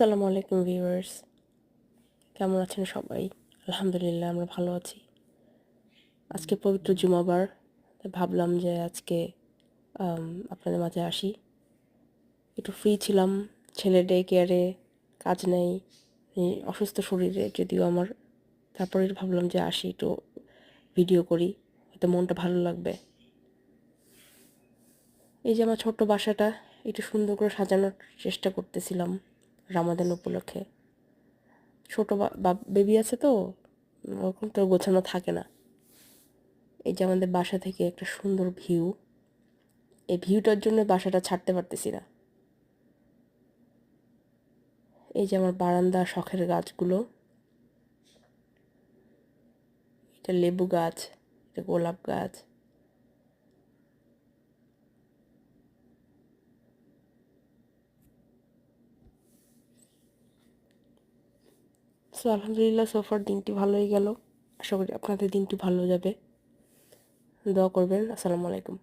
আসসালামু আলাইকুম ভিউয়ার্স। কেমন আছেন সবাই? আলহামদুলিল্লাহ, আমরা ভালো আছি। আজকে পবিত্র জুমাবার ভাবলাম যে আজকে আপনাদের মাঝে আসি। একটু ফ্রি ছিলাম, ছেলে ডে কেয়ারে কাজ নেই অসুস্থ শরীরে যদিও আমার। তারপরে ভাবলাম যে আসি, একটু ভিডিও করি, হয়তো মনটা ভালো লাগবে। এই যে আমার ছোট্ট বাসাটা, একটু সুন্দর করে সাজানোর চেষ্টা করতেছিলাম। রামাদান উপলক্ষে। ছোটো বেবি আছে তো, ওরকম তো গোছানো থাকে না। এই যে আমাদের বাসা থেকে একটা সুন্দর ভিউ এই ভিউটার জন্য বাসাটা ছাড়তে পারতেছি না। এই যে আমার বারান্দা, শখের গাছগুলো। এটা লেবু গাছ, এটা গোলাপ গাছ। সো আলহামদুলিল্লাহ সোফার দিনটি ভালোই গেল। আশা করি আপনাদের দিনটি ভালো যাবে। দোয়া করবেন। আসসালামু আলাইকুম।